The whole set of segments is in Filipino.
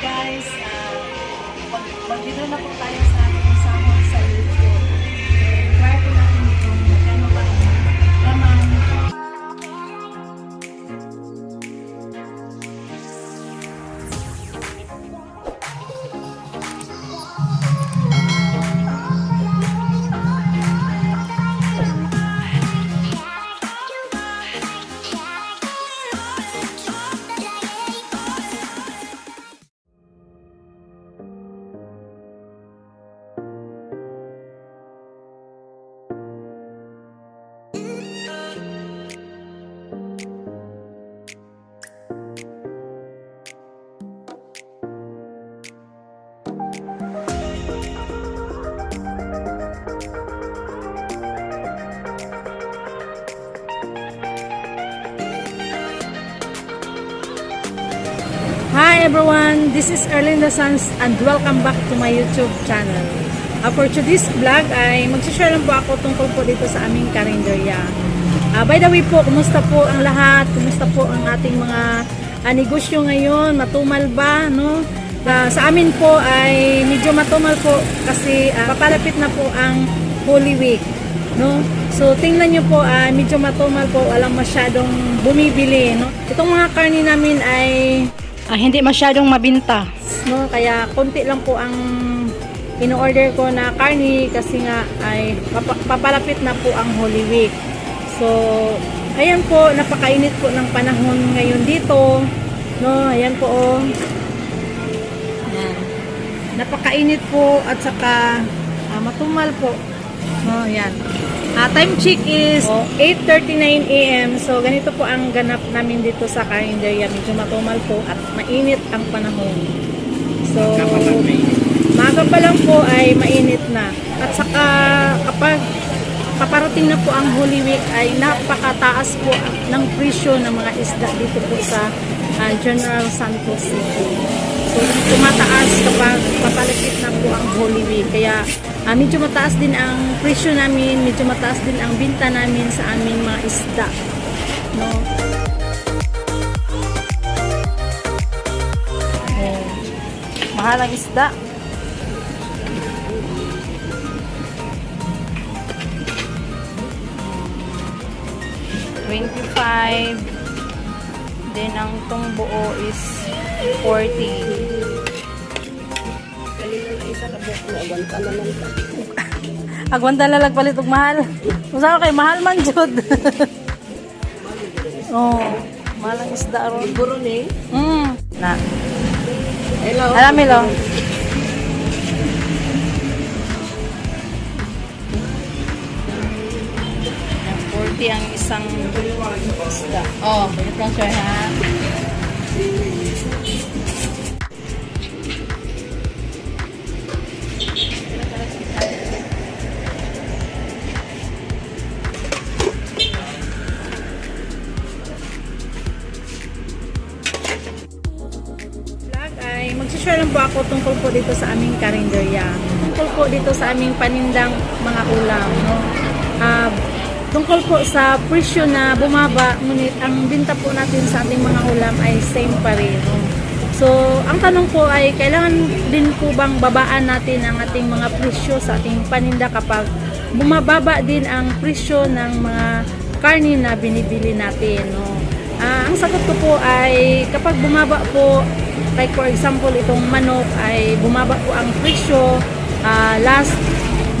guys, uh, mag mag-video na po tayo sa Everyone, this is Erlinda Sans and welcome back to my YouTube channel. Uh, for today's vlog ay magsishare lang po ako tungkol po dito sa aming karinderya. Uh, by the way po, kumusta po ang lahat? Kumusta po ang ating mga uh, negosyo ngayon? Matumal ba? No? Uh, sa amin po ay medyo matumal po kasi uh, papalapit na po ang Holy Week. No? So tingnan nyo po, uh, medyo matumal po, walang masyadong bumibili. No? Itong mga karni namin ay ah, hindi masyadong mabinta. No? Kaya konti lang po ang in-order ko na karni kasi nga ay papa- papalapit na po ang Holy Week. So, ayan po, napakainit po ng panahon ngayon dito. No, ayan po oh. Ayan. Napakainit po at saka ah, matumal po. No, ayan. Ah, time check is 8.39 a.m. So, ganito po ang ganap namin dito sa Carinderia. Medyo matumal po at mainit ang panahon. So, maga pa lang po ay mainit na. At saka, kapag paparating na po ang Holy Week ay napakataas po ng presyo ng mga isda dito po sa ah, General Santos City. Tumataas kapag papalapit na po ang Holy Week. Kaya, ah, medyo mataas din ang presyo namin, medyo mataas din ang binta namin sa aming mga isda. No? Oh. Mahal ang isda. Twenty-five. Then, ang itong buo is 40. Agwanta na lang palit og mahal. Saan kay mahal man jud. oh, mahal ang isda ron. Siguro ni. Mm. Na. Hello. Alam mo lo. Ang 40 ang isang isda. Oh, lang siya ha. Magsishare lang po ako tungkol po dito sa aming karinderya. Tungkol po dito sa aming panindang mga ulam. No? Ah, tungkol po sa presyo na bumaba, ngunit ang binta po natin sa ating mga ulam ay same pa rin. So, ang tanong po ay kailangan din po bang babaan natin ang ating mga presyo sa ating paninda kapag bumababa din ang presyo ng mga karni na binibili natin. No? Ah, ang sagot ko po ay kapag bumaba po, like for example itong manok ay bumaba po ang presyo ah, last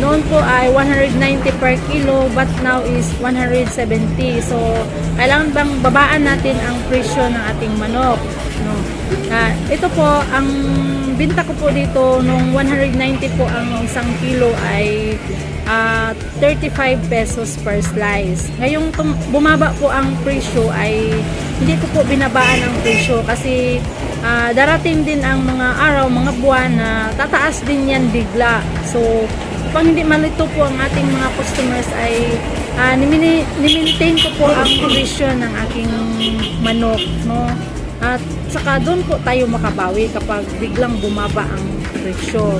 noon po ay 190 per kilo but now is 170 so kailangan bang babaan natin ang presyo ng ating manok no Ah, ito po ang binta ko po dito nung 190 po ang isang kilo ay ah, 35 pesos per slice. Ngayong bumaba po ang presyo ay hindi ko po binabaan ang presyo kasi ah, darating din ang mga araw, mga buwan na tataas din yan bigla. So, pag hindi malito po ang ating mga customers ay uh, nimintain ko po ang presyo ng aking manok. No? At saka doon po tayo makabawi kapag biglang bumaba ang presyo.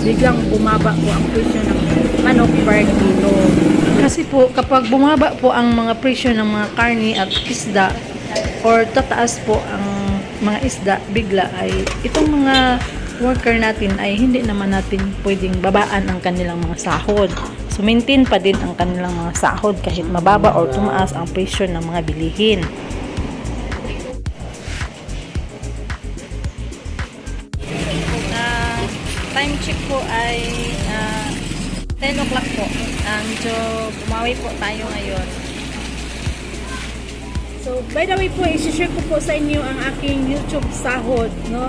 Biglang bumaba po ang presyo ng manok per kilo. Kasi po kapag bumaba po ang mga presyo ng mga karni at isda or tataas po ang mga isda bigla ay itong mga worker natin ay hindi naman natin pwedeng babaan ang kanilang mga sahod. So maintain pa din ang kanilang mga sahod kahit mababa or tumaas ang presyo ng mga bilihin. Ah, time check po ay ah, 10 o'clock po. Um, medyo bumawi po tayo ngayon. So, by the way po, isi-share ko po sa inyo ang aking YouTube sahod, no?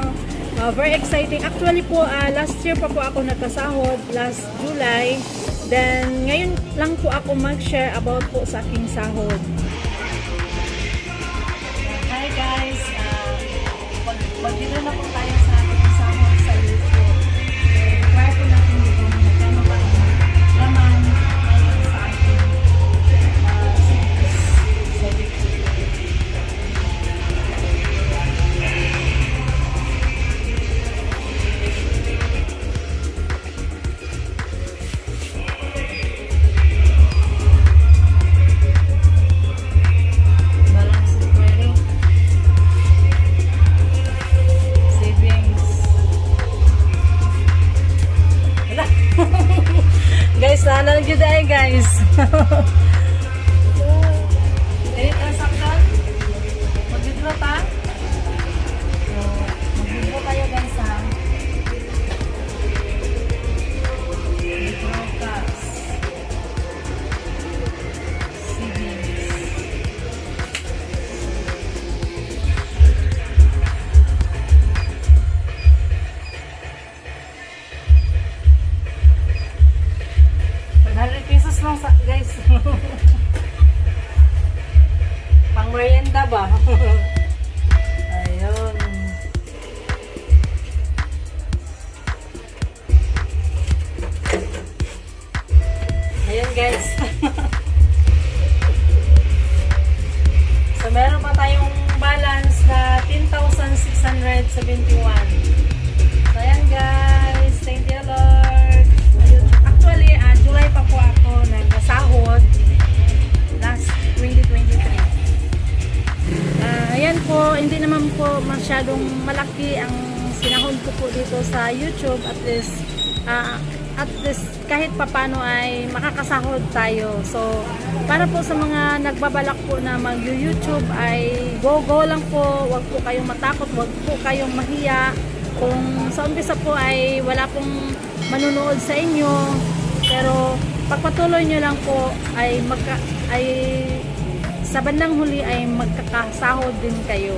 Uh, very exciting. Actually po, ah, last year pa po ako nagkasahod, last July. Then, ngayon lang po ako mag-share about po sa aking sahod. Hi guys! Uh, mag mag-dito na po tayo guys, nanan gyud ay guys. 10,671. So ayan guys. Thank you Lord. Ayun. Actually, ah, July pa po ako nagkasahod. Last 2023. Ah, ayan po, hindi naman po masyadong malaki ang sinahod ko po dito sa YouTube. At least, ah, at least kahit papano ay makakasahod tayo. So, para po sa mga nagbabalak po na mag-YouTube ay go-go lang po. Huwag po kayong matakot, huwag po kayong mahiya. Kung sa umpisa po ay wala pong manunood sa inyo, pero pagpatuloy nyo lang po ay magka, ay sa bandang huli ay magkakasahod din kayo.